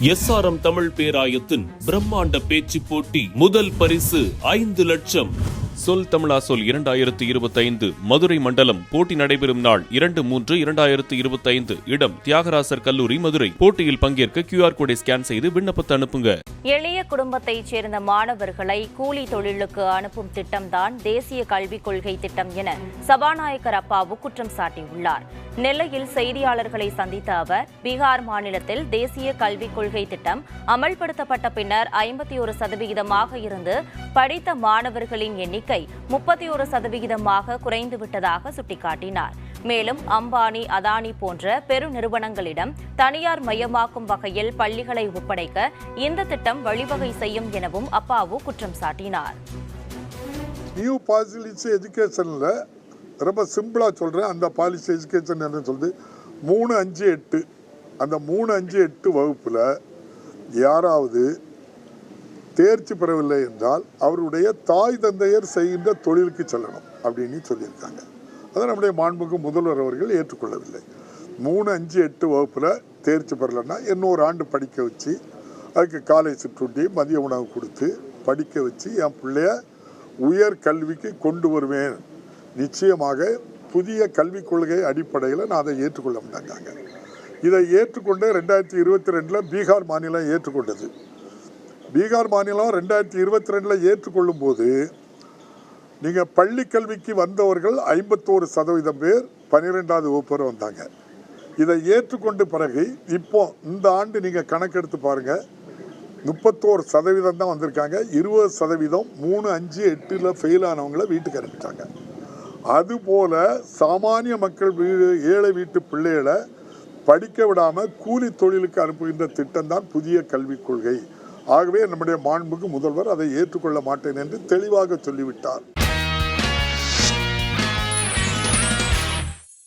SRM Tamil பேராயத்தின் பிரம்மாண்ட பேச்சு போட்டி முதல் பரிசு ஐந்து லட்சம். சொல் தமிழா சொல் இரண்டாயிரத்து இருபத்தைந்து மதுரை மண்டலம் போட்டி நடைபெறும் நாள் இரண்டு மூன்று இரண்டாயிரத்து இருபத்தைந்து. இடம் தியாகராசர் கல்லூரி மதுரை. போட்டியில் பங்கேற்க கியூஆர் கோடை ஸ்கேன் செய்து விண்ணப்பத்தை அனுப்புங்க. எளிய குடும்பத்தைச் சேர்ந்த மாணவர்களை கூலி தொழிலுக்கு அனுப்பும் திட்டம்தான் தேசிய கல்விக் கொள்கை திட்டம் என சபாநாயகர் அப்பாவு குற்றம் சாட்டியுள்ளார். நெல்லையில் செய்தியாளர்களை சந்தித்த அவர் பீகார் மாநிலத்தில் தேசிய கல்விக் கொள்கை திட்டம் அமல்படுத்தப்பட்ட பின்னர் ஐம்பத்தி ஒரு சதவிகிதமாக இருந்து படித்த மாணவர்களின் எண்ணிக்கை முப்பத்தி ஒரு சதவிகிதமாக குறைந்துவிட்டதாக சுட்டிக்காட்டினார். மேலும் அம்பானி அதானி போன்ற பெருநிறுவனங்களிடம் தனியார் மயமாக்கும் வகையில் பள்ளிகளை ஒப்படைக்க இந்த திட்டம் வழிவகை செய்யும் எனவும் அப்பாவு குற்றம் சாட்டினார். நியூ பாலிசி எஜுகேஷனில் ரொம்ப சிம்பிளாக சொல்கிறேன் அந்த பாலிசி எஜுகேஷன் என்ன சொல்லுது? மூணு அஞ்சு எட்டு. அந்த மூணு அஞ்சு எட்டு வகுப்பில் யாராவது தேர்ச்சி பெறவில்லை என்றால் அவருடைய தாய் தந்தையர் செய்கின்ற தொழிலுக்கு செல்லணும் அப்படின்னு சொல்லியிருக்காங்க. அதை நம்முடைய மாண்புக்கு முதல்வர் அவர்கள் ஏற்றுக்கொள்ளவில்லை. மூணு அஞ்சு எட்டு வகுப்பில் தேர்ச்சி பெறலைன்னா இன்னொரு ஆண்டு படிக்க வச்சு அதுக்கு காலை சிற்றுண்டி மதிய உணவு கொடுத்து படிக்க வச்சு என் பிள்ளைய உயர் கல்விக்கு கொண்டு வருவேன். நிச்சயமாக புதிய கல்விக் கொள்கை அடிப்படையில் நான் அதை ஏற்றுக்கொள்ள மாட்டாங்க இதை ஏற்றுக்கொண்டு ரெண்டாயிரத்தி இருபத்தி ரெண்டில் பீகார் மாநிலம் ஏற்றுக்கொண்டது. பீகார் மாநிலம் ரெண்டாயிரத்தி இருபத்தி ரெண்டில் ஏற்றுக்கொள்ளும் போது நீங்கள் பள்ளி கல்விக்கு வந்தவர்கள் ஐம்பத்தோரு சதவீதம் பேர் பன்னிரெண்டாவது வகுப்பு வரை வந்தாங்க. இதை ஏற்றுக்கொண்ட பிறகு இப்போ இந்த ஆண்டு நீங்கள் கணக்கெடுத்து பாருங்கள் முப்பத்தோரு சதவீதம் தான் வந்திருக்காங்க. இருபது சதவீதம் மூணு அஞ்சு எட்டில் ஃபெயில் ஆனவங்கள வீட்டுக்கு அனுப்பிட்டாங்க. அதுபோல சாமானிய மக்கள் வீடு ஏழை வீட்டு பிள்ளைகளை படிக்க விடாமல் கூலி தொழிலுக்கு அனுப்புகின்ற திட்டம்தான் புதிய கல்விக் கொள்கை. ஆகவே நம்முடைய மாண்புக்கு முதல்வர் அதை ஏற்றுக்கொள்ள மாட்டேன் என்று தெளிவாக சொல்லிவிட்டார்.